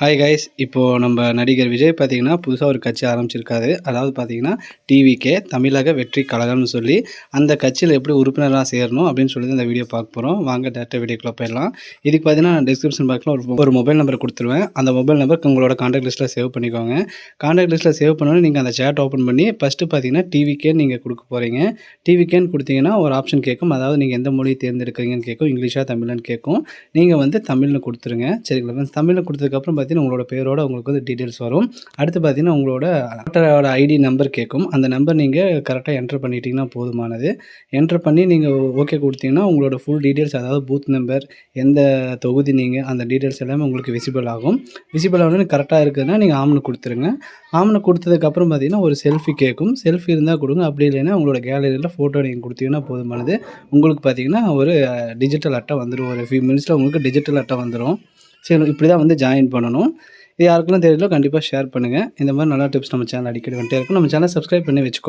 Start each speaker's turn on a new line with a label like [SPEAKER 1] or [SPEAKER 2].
[SPEAKER 1] Hi guys இப்போது நம்ம நடிகர் விஜய் பார்த்திங்கன்னா புதுசாக ஒரு கட்சி ஆரம்பிச்சிருக்காரு. அதாவது பார்த்தீங்கன்னா டிவிகே தமிழக வெற்றி கழகம்னு சொல்லி அந்த கட்சியில் எப்படி உறுப்பினராக சேரணும் அப்படின்னு சொல்லி இந்த வீடியோ பார்க்க போகிறோம் வாங்க டேட்டா வீடியோக்குள்ளே போயிடலாம். இதுக்கு பார்த்தீங்கன்னா நான் டிஸ்கிரிப்ஷன் பாக்ஸில் ஒரு ஒரு மொபைல் நம்பர் கொடுத்துருவேன். அந்த மொபைல் நம்பருக்கு உங்களோட காண்டாக்ட் லிஸ்ட்டில் சேவ் பண்ணிக்கோங்க. காண்டாக்ட் லிஸ்ட்டில் சேவ் பண்ணணும் நீங்கள் அந்த சேட் ஓப்பன் பண்ணி ஃபஸ்ட்டு பார்த்தீங்கன்னா டிவிக்கே நீங்கள் கொடுக்க போகிறீங்க டிவிக்கேன்னு கொடுத்தீங்கன்னா ஒரு ஆப்ஷன் கேட்கும். அதாவது நீங்கள் எந்த மொழியை தேர்ந்தெடுக்கிறீங்கன்னு கேட்கும். இங்கிலீஷாக தமிழ்னு கேட்கும். நீங்கள் வந்து தமிழ்னு கொடுத்துருங்க. சரிங்களா தமிழில் கொடுத்ததுக்கப்புறம் பார்த்தீங்கன்னா உங்களோட பேரோட உங்களுக்கு வந்து டீட்டெயில்ஸ் வரும். அடுத்து பார்த்தீங்கன்னா உங்களோட ஓட்டரோட ஐடி நம்பர் கேட்கும் அந்த நம்பர் நீங்கள் கரெக்டாக என்டர் பண்ணிட்டீங்கன்னா போதுமானது. என்டர் பண்ணி நீங்கள் ஓகே கொடுத்தீங்கன்னா உங்களோட ஃபுல் டீட்டெயில்ஸ் அதாவது பூத் நம்பர் எந்த தொகுதி நீங்கள் அந்த டீட்டெயில்ஸ் எல்லாமே உங்களுக்கு விசிபிள் ஆகும். விசிபிள் ஆகணும்னு கரெக்டாக இருக்குதுன்னா நீங்கள் ஆம்னு கொடுத்துருங்க. ஆம்னு கொடுத்ததுக்கப்புறம் பார்த்தீங்கன்னா ஒரு செல்ஃபி கேட்கும் செல்ஃபி இருந்தால் கொடுங்க. அப்படி இல்லைன்னா உங்களோட கேலரியில் ஃபோட்டோ நீங்கள் கொடுத்தீங்கன்னா போதுமானது. உங்களுக்கு பார்த்தீங்கன்னா ஒரு டிஜிட்டல் அட்டை வந்துடும் ஒரு ஃபியூ மினிட்ஸில் உங்களுக்கு டிஜிட்டல் அட்டை வந்துடும் சரி இப்படி தான் வந்து ஜாயின் பண்ணணும். இது யாருக்கெல்லாம் தெரியல கண்டிப்பாக ஷேர் பண்ணுங்கள் இந்த மாதிரி நல்ல டிப்ஸ் நம்ம சேனல் அடிக்கடி வந்துட்டே இருக்கும். நம்ம சேனல் சப்ஸ்கிரைப் பண்ணி வச்சுக்கோ